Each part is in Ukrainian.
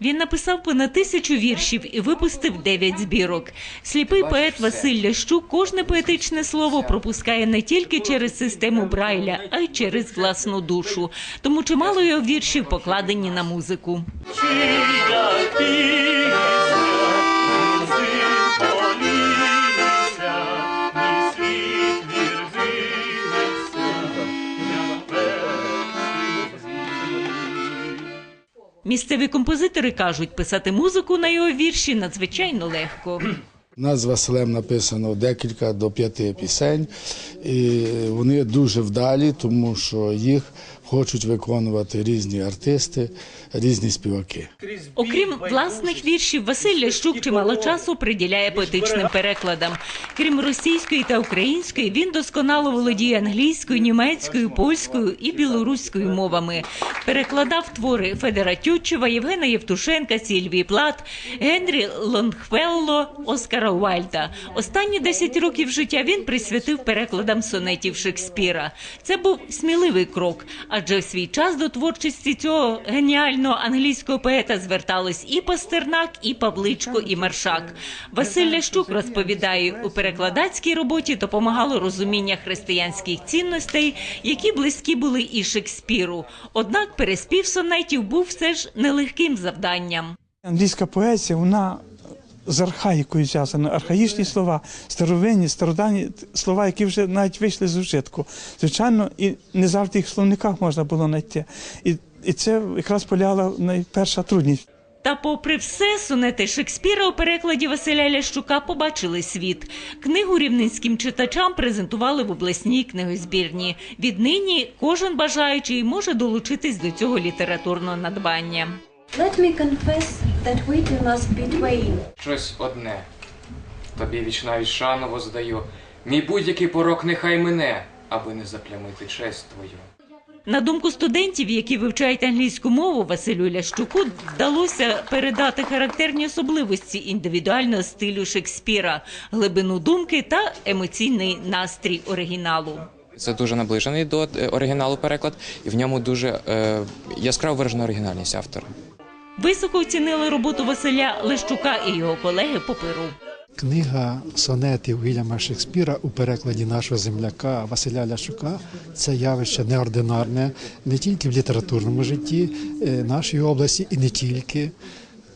Він написав понад тисячу віршів і випустив дев'ять збірок. Сліпий поет Василь Лящук кожне поетичне слово пропускає не тільки через систему Брайля, а й через власну душу. Тому чимало його віршів покладені на музику. Місцеві композитори кажуть, писати музику на його вірші надзвичайно легко. У нас з Василем написано декілька до п'яти пісень, і вони дуже вдалі, тому що їх хочуть виконувати різні артисти, різні співаки. Окрім власних віршів, Василь Лящук чимало часу приділяє поетичним перекладам. Крім російської та української, він досконало володіє англійською, німецькою, польською і білоруською мовами. Перекладав твори Федора Тютчева, Євгена Євтушенка, Сільвії Плат, Генрі Лонгфелло, Оскара Уальда. Останні 10 років життя він присвятив перекладам сонетів Шекспіра. Це був сміливий крок, адже в свій час до творчості цього геніального англійського поета звертались і Пастернак, і Павличко, і Маршак. Василь Лящук розповідає, у перекладацькій роботі допомагало розуміння християнських цінностей, які близькі були і Шекспіру. Однак переспів сонетів був все ж нелегким завданням. Англійська поезія, вона з архаїкою зв'язана. Архаїчні слова, старовинні, стародавні слова, які вже навіть вийшли з ужитку. Звичайно, і не завжди їх в словниках можна було знайти. І, і це якраз полягала найперша трудність. Та, попри все, сонети Шекспіра у перекладі Василя Лящука побачили світ. Книгу рівненським читачам презентували в обласній книгозбірні. Віднині кожен бажаючий може долучитись до цього літературного надбання. Let me confess that we two must be twain. щось одне. Тобі вічна шану воздаю. Мій будь-який порок нехай мине, аби не заплямити честь твою. На думку студентів, які вивчають англійську мову, Василю Лящуку вдалося передати характерні особливості індивідуального стилю Шекспіра, глибину думки та емоційний настрій оригіналу. Це дуже наближений до е, оригіналу переклад, і в ньому дуже е, яскраво виражена оригінальність автора. Високо оцінили роботу Василя Лещука і його колеги по Перу. Книга сонетів Вільяма Шекспіра у перекладі нашого земляка Василя Ляшука це явище неординарне не тільки в літературному житті е, нашої області і не тільки,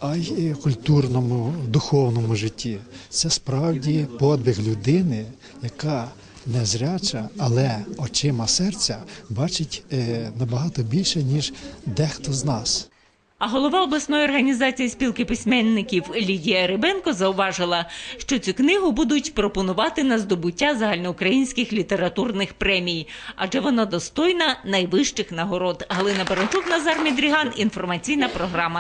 а й в культурному, духовному житті. Це справді подвиг людини, яка незряча, але очима серця бачить е, набагато більше, ніж дехто з нас. А голова обласної організації спілки письменників Лідія Рибенко зауважила, що цю книгу будуть пропонувати на здобуття загальноукраїнських літературних премій, адже вона достойна найвищих нагород. Галина Баранчук, Назар Мідріган. Інформаційна програма.